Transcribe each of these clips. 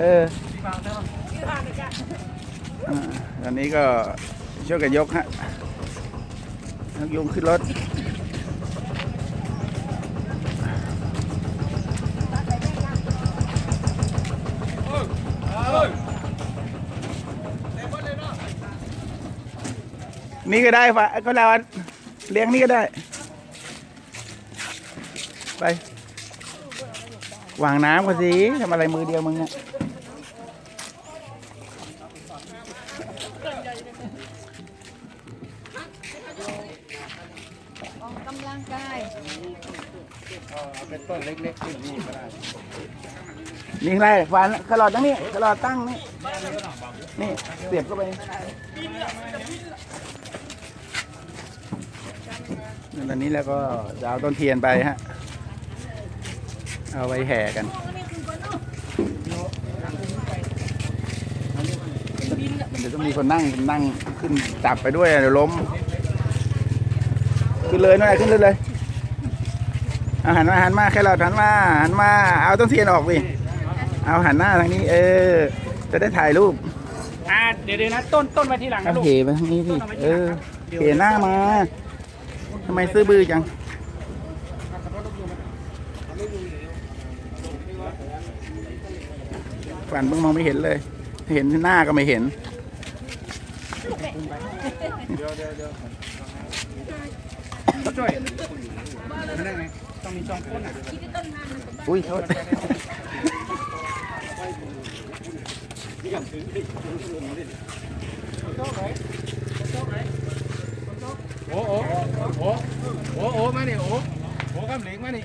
เออตอนนี้ก็ช่วยกันยกฮะยกยงขึ้นรถนี่ก็ได้ฝะก็เราเลี้ยงนี่ก็ได้ ไป วางน้ำกันสิทำอะไรมือเดียวมึงเนี่ย ออกกำลังกายเป็นต้นเล็กๆที่นี่ก็ได้นี่อะไรฟันขลอดตั้งนี่ขลอดตั้งนี่นี่เสียบเข้าไปตอนนี้แล้วก็จะเอาต้นเทียนไปฮะ เอาไว้แห่กัน เดี๋ยวต้องมีคนนั่งนั่งขึ้นจับไปด้วยเดี๋ยวล้ม ขึ้นเลยนั่นแหละขึ้นเลยเลยเอาหันมาหันมาแค่เราหันมาหันมาเอาต้นเทียนออกสิเอาหันหน้าทางนี้ เออ จะได้ถ่ายรูปอ่าเดี๋ยวเดี๋ยวนะต้นต้นไว้ที่หลังเอานะลูกเหไปทางนี้สิเออเหหน้ามาทำไมซื้อบื้อจังฝันเพิ่งมองไม่เห็นเลย เห็นหน้าก็ไม่เห็น ช่วยไม่ได้ไงต้องมีสองคนอะอุ้ยโทษโอ้โอ้โอ้โอ้โอ้มานี่โอ้โอ้กำเหลงมานี่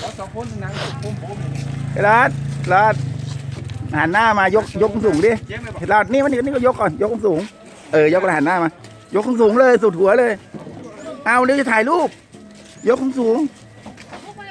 ขอสองคนนั่งผมผมไอ้รัดรัด หันหน้ามายกยกสูงดิเจ๊งเลอกไอ้รัดนี่มันนี่ก็ยกก่อนยกสูง เออยกไปหันหน้ามายกสูงเลยสุดหัวเลย เอาเดี๋ยวจะถ่ายรูป ยกสูง